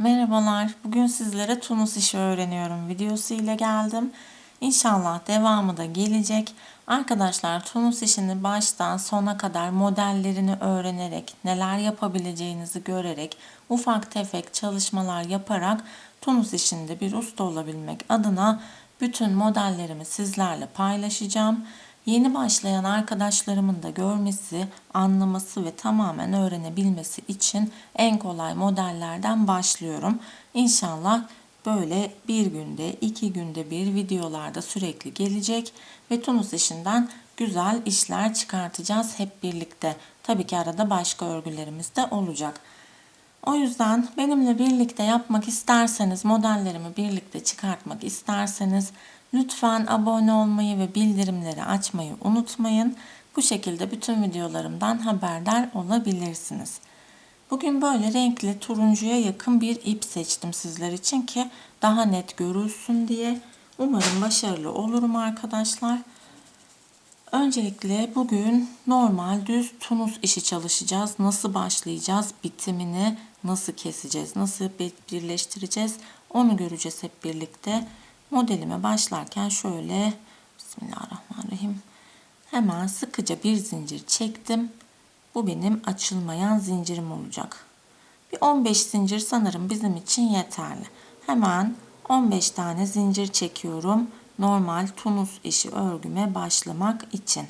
Merhabalar. Bugün sizlere Tunus işi öğreniyorum videosu ile geldim. İnşallah devamı da gelecek. Arkadaşlar Tunus işini baştan sona kadar modellerini öğrenerek, neler yapabileceğinizi görerek, ufak tefek çalışmalar yaparak Tunus işinde bir usta olabilmek adına bütün modellerimi sizlerle paylaşacağım. Yeni başlayan arkadaşlarımın da görmesi, anlaması ve tamamen öğrenebilmesi için en kolay modellerden başlıyorum. İnşallah böyle bir günde, iki günde bir videolarda sürekli gelecek ve Tunus işinden güzel işler çıkartacağız hep birlikte. Tabii ki arada başka örgülerimiz de olacak. O yüzden benimle birlikte yapmak isterseniz, modellerimi birlikte çıkartmak isterseniz lütfen abone olmayı ve bildirimleri açmayı unutmayın. Bu şekilde bütün videolarımdan haberdar olabilirsiniz. Bugün böyle renkli turuncuya yakın bir ip seçtim sizler için ki daha net görülsün diye. Umarım başarılı olurum arkadaşlar. Öncelikle bugün normal düz tunus işi çalışacağız. Nasıl başlayacağız? Bitimini nasıl keseceğiz? Nasıl birleştireceğiz? Onu göreceğiz hep birlikte. Modelime başlarken şöyle Bismillahirrahmanirrahim. Hemen sıkıca bir zincir çektim. Bu benim açılmayan zincirim olacak. Bir 15 zincir sanırım bizim için yeterli. Hemen 15 tane zincir çekiyorum normal tunus işi örgüme başlamak için.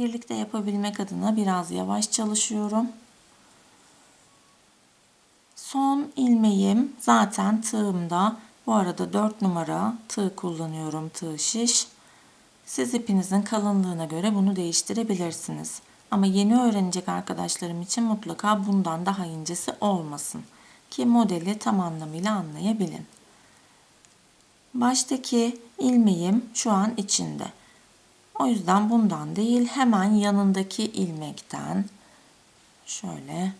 Birlikte yapabilmek adına biraz yavaş çalışıyorum. Son ilmeğim zaten tığımda. Bu arada 4 numara tığ kullanıyorum tığ şiş. Siz ipinizin kalınlığına göre bunu değiştirebilirsiniz. Ama yeni öğrenecek arkadaşlarım için mutlaka bundan daha incesi olmasın. Ki modeli tam anlamıyla anlayabilin. Baştaki ilmeğim şu an içinde. O yüzden bundan değil hemen yanındaki ilmekten şöyle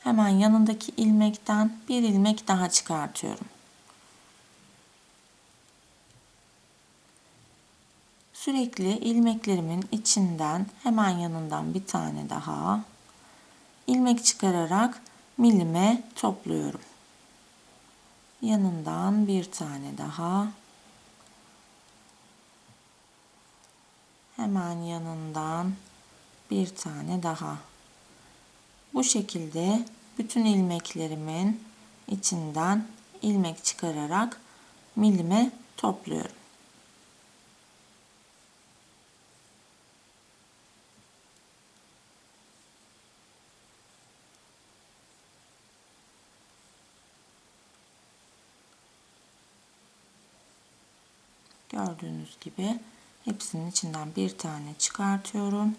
hemen yanındaki ilmekten bir ilmek daha çıkartıyorum. Sürekli ilmeklerimin içinden hemen yanından bir tane daha ilmek çıkararak milime topluyorum. Yanından bir tane daha hemen yanından bir tane daha. Bu şekilde bütün ilmeklerimin içinden ilmek çıkararak milime topluyorum. Gördüğünüz gibi hepsinin içinden bir tane çıkartıyorum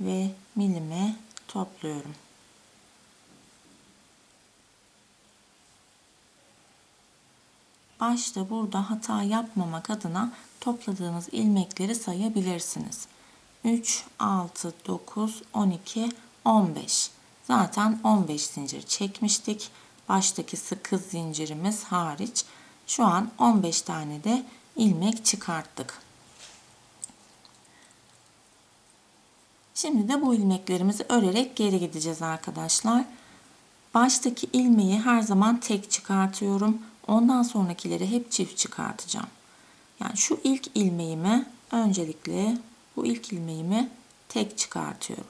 ve milime topluyorum. Başta burada hata yapmamak adına topladığınız ilmekleri sayabilirsiniz. 3, 6, 9, 12, 15. Zaten 15 zincir çekmiştik. Baştaki sıkı zincirimiz hariç. Şu an 15 tane de ilmek çıkarttık. Şimdi de bu ilmeklerimizi örerek geri gideceğiz arkadaşlar. Baştaki ilmeği her zaman tek çıkartıyorum. Ondan sonrakileri hep çift çıkartacağım. Yani şu ilk ilmeğimi öncelikle bu ilk ilmeğimi tek çıkartıyorum.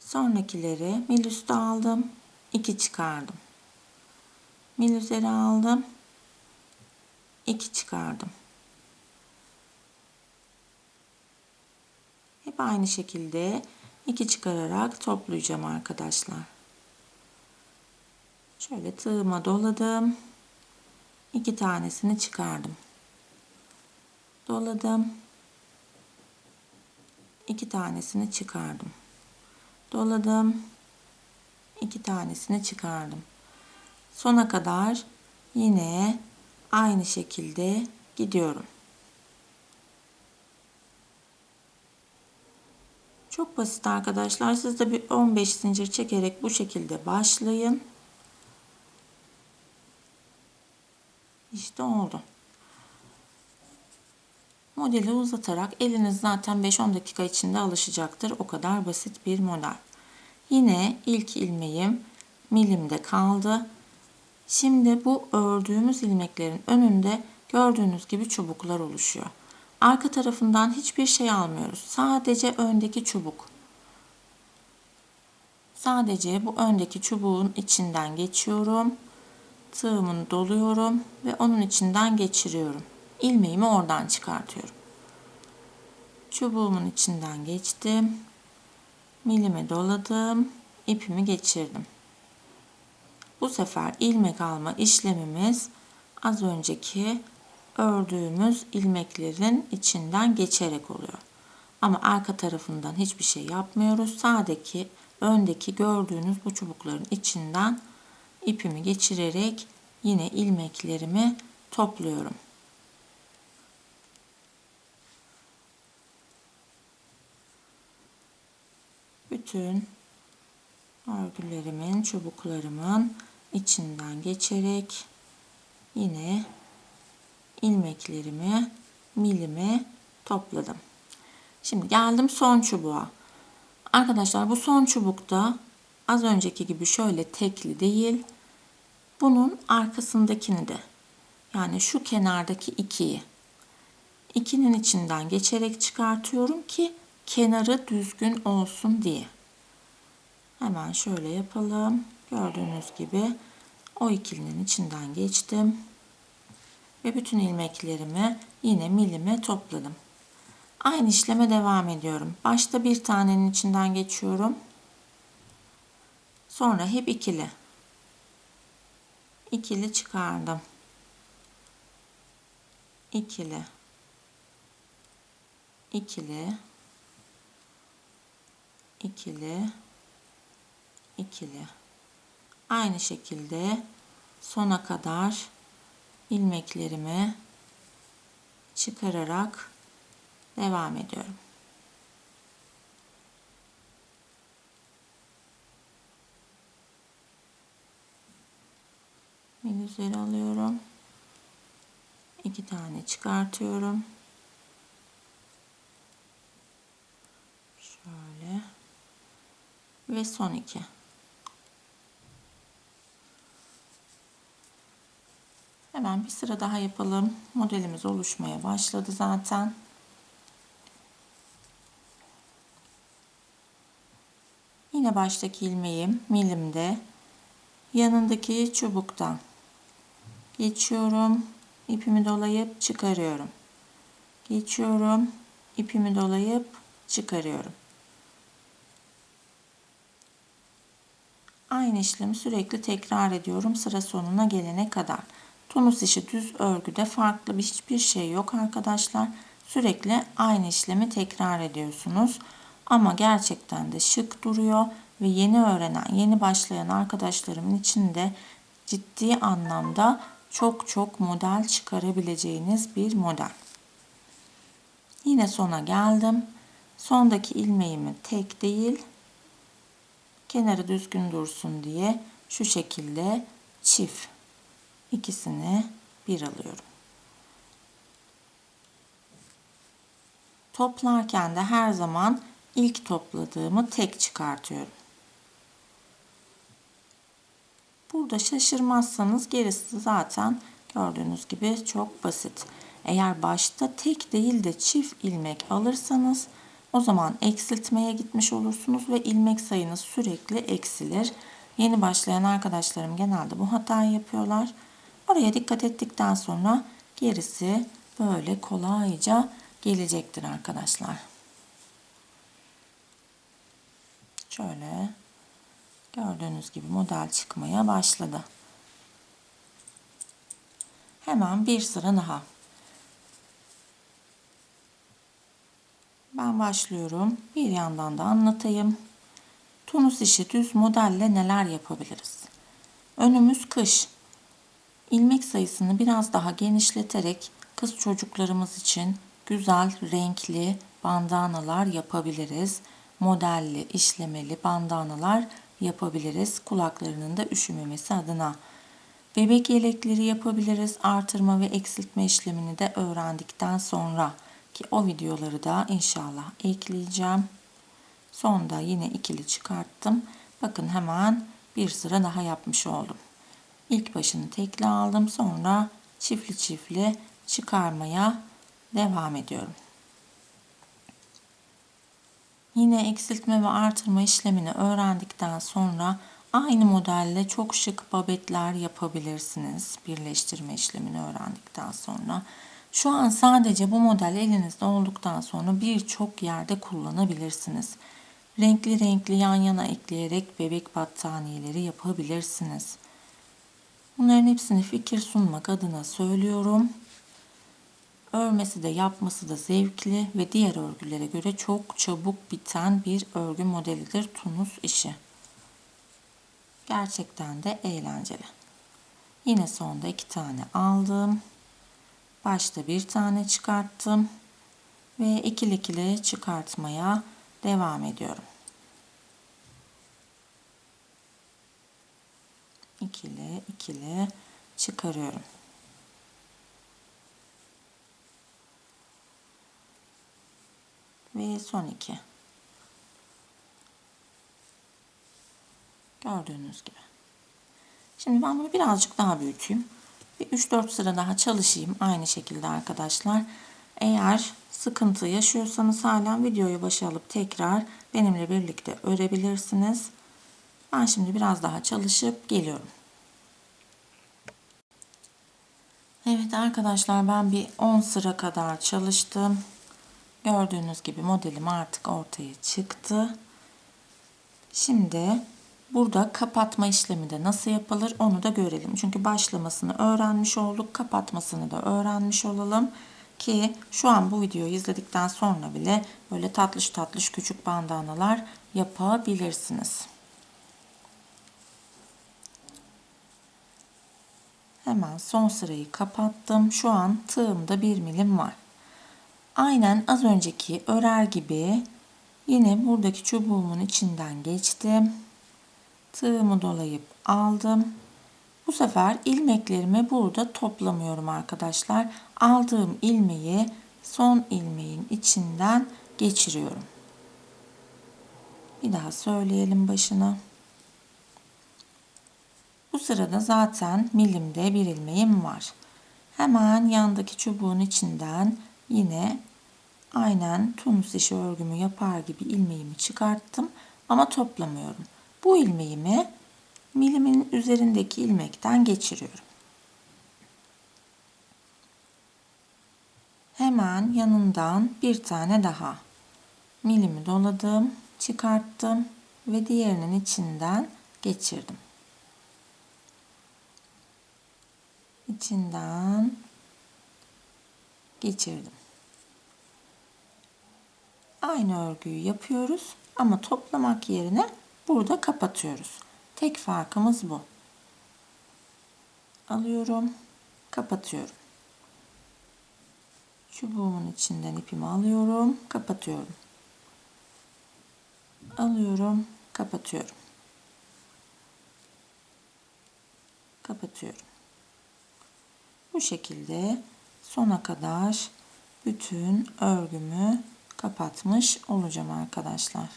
Sonrakileri mil üstü aldım. 2 çıkardım. Mil üzeri aldım. 2 çıkardım. Hep aynı şekilde 2 çıkararak toplayacağım arkadaşlar. Şöyle tığıma doladım. 2 tanesini çıkardım. Doladım. 2 tanesini çıkardım. Doladım. 2 tanesini çıkardım. Sona kadar yine aynı şekilde gidiyorum. Çok basit arkadaşlar. Siz de bir 15 zincir çekerek bu şekilde başlayın. İşte oldu. Modeli uzatarak eliniz zaten 5-10 dakika içinde alışacaktır. O kadar basit bir model. Yine ilk ilmeğim milimde kaldı. Şimdi bu ördüğümüz ilmeklerin önünde gördüğünüz gibi çubuklar oluşuyor. Arka tarafından hiçbir şey almıyoruz. Sadece öndeki çubuk. Sadece bu öndeki çubuğun içinden geçiyorum. Tığımını doluyorum ve onun içinden geçiriyorum. İlmeğimi oradan çıkartıyorum. Çubuğumun içinden geçtim. Milime doladım. ipimi geçirdim. Bu sefer ilmek alma işlemimiz az önceki ördüğümüz ilmeklerin içinden geçerek oluyor. Ama arka tarafından hiçbir şey yapmıyoruz. Sadece öndeki gördüğünüz bu çubukların içinden ipimi geçirerek yine ilmeklerimi topluyorum. Bütün örgülerimin, çubuklarımın içinden geçerek yine ilmeklerimi milime topladım. Şimdi geldim son çubuğa. Arkadaşlar bu son çubukta az önceki gibi şöyle tekli değil. Bunun arkasındakini de yani şu kenardaki ikiyi ikinin içinden geçerek çıkartıyorum ki kenarı düzgün olsun diye. Hemen şöyle yapalım. Gördüğünüz gibi o ikilinin içinden geçtim. Ve bütün ilmeklerimi yine milime topladım. Aynı işleme devam ediyorum. Başta bir tanenin içinden geçiyorum. Sonra hep ikili. İkili çıkardım. İkili. İkili. İkili. İkili. Aynı şekilde sona kadar ilmeklerimi çıkararak devam ediyorum. Bir üzeri alıyorum. İki tane çıkartıyorum. Şöyle. Ve son iki. Hemen bir sıra daha yapalım. Modelimiz oluşmaya başladı zaten. Yine baştaki ilmeğim milimde yanındaki çubuktan geçiyorum. ipimi dolayıp çıkarıyorum. Geçiyorum. ipimi dolayıp çıkarıyorum. Aynı işlemi sürekli tekrar ediyorum sıra sonuna gelene kadar. Tunus işi düz örgüde farklı bir hiçbir şey yok arkadaşlar. Sürekli aynı işlemi tekrar ediyorsunuz. Ama gerçekten de şık duruyor ve yeni öğrenen, yeni başlayan arkadaşlarımın içinde ciddi anlamda çok çok model çıkarabileceğiniz bir model. Yine sona geldim. Sondaki ilmeğimi tek değil, kenarı düzgün dursun diye şu şekilde çift ikisini bir alıyorum. Toplarken de her zaman ilk topladığımı tek çıkartıyorum. Burada şaşırmazsanız gerisi zaten gördüğünüz gibi çok basit. Eğer başta tek değil de çift ilmek alırsanız o zaman eksiltmeye gitmiş olursunuz ve ilmek sayınız sürekli eksilir. Yeni başlayan arkadaşlarım genelde bu hatayı yapıyorlar. Oraya dikkat ettikten sonra gerisi böyle kolayca gelecektir arkadaşlar. Şöyle gördüğünüz gibi model çıkmaya başladı. Hemen bir sıra daha. Ben başlıyorum. Bir yandan da anlatayım. Tunus işi düz modelle neler yapabiliriz? Önümüz kış. İlmek sayısını biraz daha genişleterek kız çocuklarımız için güzel renkli bandanalar yapabiliriz. Modelli, işlemeli bandanalar yapabiliriz kulaklarının da üşümemesi adına. Bebek yelekleri yapabiliriz. Artırma ve eksiltme işlemini de öğrendikten sonra ki o videoları da inşallah ekleyeceğim. Sonda yine ikili çıkarttım. Bakın hemen bir sıra daha yapmış oldum. İlk başını tekli aldım. Sonra çiftli çiftli çıkarmaya devam ediyorum. Yine eksiltme ve artırma işlemini öğrendikten sonra aynı modelle çok şık babetler yapabilirsiniz. Birleştirme işlemini öğrendikten sonra. Şu an sadece bu model elinizde olduktan sonra birçok yerde kullanabilirsiniz. Renkli renkli yan yana ekleyerek bebek battaniyeleri yapabilirsiniz. Bunların hepsini fikir sunmak adına söylüyorum. Örmesi de yapması da zevkli ve diğer örgülere göre çok çabuk biten bir örgü modelidir Tunus işi. Gerçekten de eğlenceli. Yine sonda iki tane aldım. Başta bir tane çıkarttım ve ikili ikili çıkartmaya devam ediyorum. İkili ikili çıkarıyorum. Ve son iki. Gördüğünüz gibi. Şimdi ben bunu birazcık daha büyüteyim. Bir 3-4 sıra daha çalışayım aynı şekilde arkadaşlar. Eğer sıkıntı yaşıyorsanız hala videoyu başa alıp tekrar benimle birlikte örebilirsiniz. Ben şimdi biraz daha çalışıp geliyorum. Evet arkadaşlar ben bir 10 sıra kadar çalıştım. Gördüğünüz gibi modelim artık ortaya çıktı. Şimdi burada kapatma işlemi de nasıl yapılır onu da görelim. Çünkü başlamasını öğrenmiş olduk. Kapatmasını da öğrenmiş olalım. Ki şu an bu videoyu izledikten sonra bile böyle tatlış tatlış küçük bandanalar yapabilirsiniz. Hemen son sırayı kapattım. Şu an tığımda 1 milim var. Aynen az önceki örer gibi yine buradaki çubuğumun içinden geçtim. Tığımı dolayıp aldım. Bu sefer ilmeklerimi burada toplamıyorum arkadaşlar. Aldığım ilmeği son ilmeğin içinden geçiriyorum. Bir daha söyleyelim başına. Bu sırada zaten milimde bir ilmeğim var. Hemen yandaki çubuğun içinden yine aynen tunus işi örgümü yapar gibi ilmeğimi çıkarttım ama toplamıyorum. Bu ilmeğimi milimin üzerindeki ilmekten geçiriyorum. Hemen yanından bir tane daha milimi doladım, çıkarttım ve diğerinin içinden geçirdim. İçinden geçirdim. Aynı örgüyü yapıyoruz ama toplamak yerine burada kapatıyoruz. Tek farkımız bu. Alıyorum, kapatıyorum. Çubuğumun içinden ipimi alıyorum, kapatıyorum. Alıyorum, kapatıyorum. Kapatıyorum. Bu şekilde sona kadar bütün örgümü kapatmış olacağım arkadaşlar.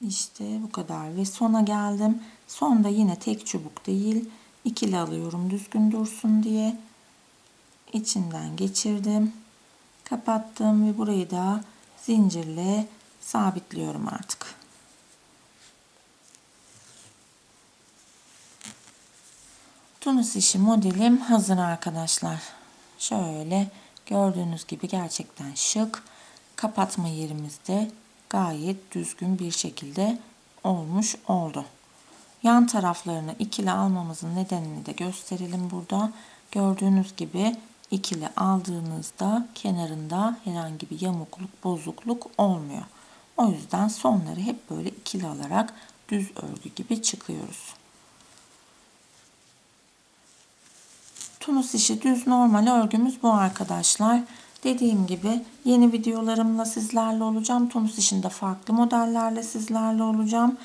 İşte bu kadar ve sona geldim. Sonda yine tek çubuk değil ikili alıyorum düzgün dursun diye. içinden geçirdim. Kapattım ve burayı da zincirle sabitliyorum artık. Tunus işi modelim hazır arkadaşlar. Şöyle gördüğünüz gibi gerçekten şık. Kapatma yerimizde gayet düzgün bir şekilde olmuş oldu. Yan taraflarını ikili almamızın nedenini de gösterelim burada. Gördüğünüz gibi ikili aldığınızda kenarında herhangi bir yamukluk, bozukluk olmuyor. O yüzden sonları hep böyle ikili alarak düz örgü gibi çıkıyoruz. Tunus işi düz normal örgümüz bu arkadaşlar. Dediğim gibi yeni videolarımla sizlerle olacağım. Tunus işinde farklı modellerle sizlerle olacağım.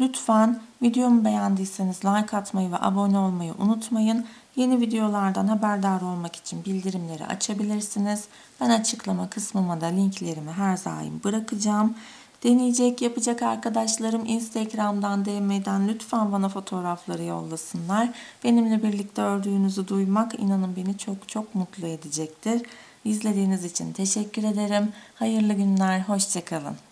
Lütfen videomu beğendiyseniz like atmayı ve abone olmayı unutmayın. Yeni videolardan haberdar olmak için bildirimleri açabilirsiniz. Ben açıklama kısmıma da linklerimi her daim bırakacağım. Deneyecek, yapacak arkadaşlarım Instagram'dan, DM'den lütfen bana fotoğrafları yollasınlar. Benimle birlikte ördüğünüzü duymak inanın beni çok çok mutlu edecektir. İzlediğiniz için teşekkür ederim. Hayırlı günler, hoşçakalın.